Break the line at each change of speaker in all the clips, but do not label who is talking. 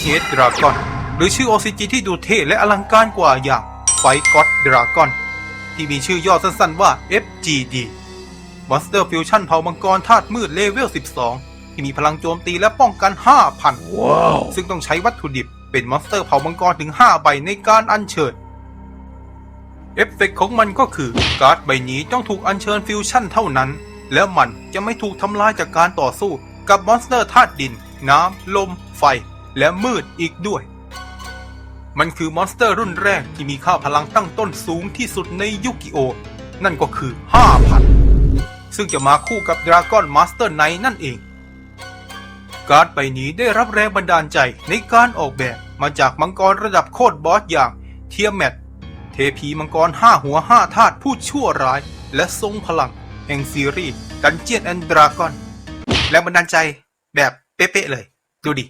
เฮดดราก้อนหรือชื่อ OCG ที่ดูเท่และอลังการกว่าอย่างไฟก็อดดราก้อนที่มีชื่อย่อสั้นๆว่า FGD Monster Fusion เผ่ามังกรธาตุมืดเลเวล 12 ที่มีพลังโจมตีและป้องกัน 5,000ซึ่งต้องใช้วัตถุดิบเป็นมอนสเตอร์เผ่ามังกรถึง 5 ใบในการอัญเชิญ เอฟเฟกต์ของมันก็คือ การ์ดใบนี้ต้องถูกอัญเชิญฟิวชั่นเท่านั้น แล้วมันจะไม่ถูกทำลายจากการต่อสู้กับมอนสเตอร์ธาตุดิน น้ำ ลม ไฟ และมืดอีกด้วย มันคือมอนสเตอร์รุ่นแรกที่มีค่าพลังตั้งต้นสูงที่สุดในยุกิโอ นั่นก็คือ 5,000 ซึ่งจะมาคู่กับดราก้อนมาสเตอร์ไนนั่นเอง การ์ดใบนี้ได้รับแรงบันดาลใจในการออกแบบมาจากมังกรระดับโคตรบอสอย่างเทียแมทเทพีมังกรห้าหัวห้าธาตุผู้ชั่วร้าย และทรงพลัง แห่งซีรีส์ดันเจียนแอนดรากอนแรงบันดาลใจแบบเป๊ะๆเลย ดูดิ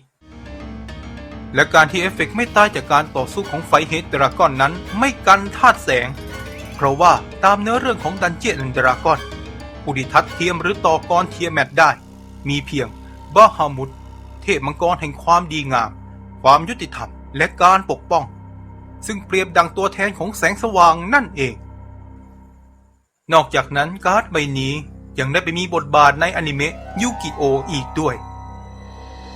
และการที่เอฟเฟกต์ไม่ตายจากการต่อสู้ของไฟเฮดดรากอนนั้นไม่กันธาตุแสง เพราะว่าตามเนื้อเรื่องของดันเจียนดรากอนผู้ที่ทัดเทียมหรือต่อกรเทียแมทได้ มีเพียงบาฮามุดเทพมังกรแห่งความดีงาม ความยุติธรรมและการปกป้อง ซึ่งเปรียบดังตัวแทนของแสงสว่างนั่นเอง นอกจากนั้นการ์ดใบนี้ยังได้ไปมีบทบาทในอนิเมะยูกิโออีกด้วย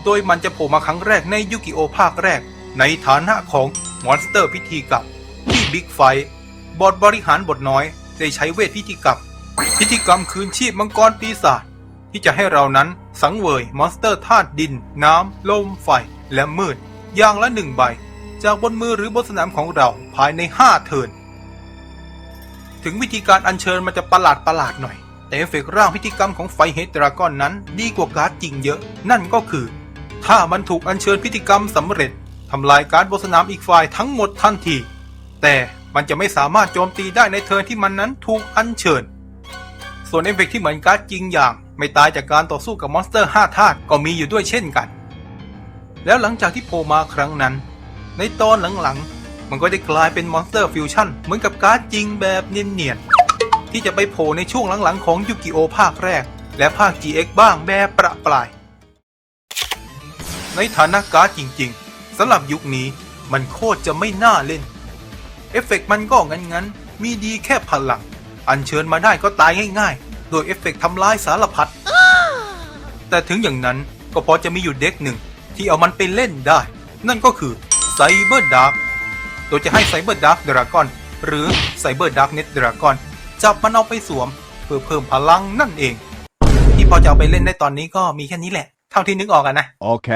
โดยมันจะโผล่มาครั้งแรกในยูกิโอภาคแรก ในฐานะของมอนสเตอร์พิธีกรรมที่บิ๊กไฟบอร์ดบริหารบทน้อย ได้ใช้เวทพิธีกรรมพิธีกรรมคืนชีพมังกรปีศาจที่จะให้เรานั้นสังเวยมอนสเตอร์ธาตุดิน น้ำ ลม ไฟ และมืด อย่างละหนึ่งใบ จากบนมือหรือบนสนามของเราภายใน 5 เทิร์นถึงวิธีการอัญเชิญมันจะประหลาดประหลาดหน่อย แต่เอฟเฟกร่างพิธีกรรมของไฟเฮดดราก้อนนั้น ดีกว่าการ์ดจริงเยอะ นั่นก็คือ ถ้ามันถูกอัญเชิญพิธีกรรมสำเร็จทำลายการบนสนามอีกฝ่ายทั้งหมดทันที แต่มันจะไม่สามารถโจมตีได้ในเทิร์นที่มันนั้นถูกอัญเชิญ ส่วนเอฟเฟกที่เหมือนการ์ดจริงอย่าง ไม่ตายจากการต่อสู้กับมอนสเตอร์ 5 ธาตุก็มีอยู่ด้วยเช่นกัน แล้วหลังจากที่โผล่มาครั้งนั้น ในตอนหลังๆ มันก็ได้กลายเป็นมอนสเตอร์ฟิวชั่นเหมือนกับการ์ดจริงแบบเนียนๆที่จะไปโผล่ในช่วงหลังๆของยูกิโอภาคแรก และภาค GX บ้างแบบประปราย ในฐานะการ์ดจริงๆสำหรับยุคนี้มันโคตรจะไม่น่าเล่น เอฟเฟกต์มันก็งั้นๆ มีดีแค่พลัง อัญเชิญมาได้ก็ตายง่ายๆ โดยเอฟเฟกต์ทำลายสารพัด แต่ถึงอย่างนั้นก็พอจะมีอยู่เด็กหนึ่งที่เอามันไปเล่นได้ นั่นก็คือไซเบอร์ดาร์กโดยจะให้ไซเบอร์ดาร์กดราก้อนหรือไซเบอร์ดาร์กเน็ตดราก้อนจับมันเอาไปสวม เพื่อเพิ่มพลังนั่นเอง ที่พอจะเอาไปเล่นได้ตอนนี้ก็มีแค่นี้แหละ เท่าที่นึกออกกันนะ
โอเค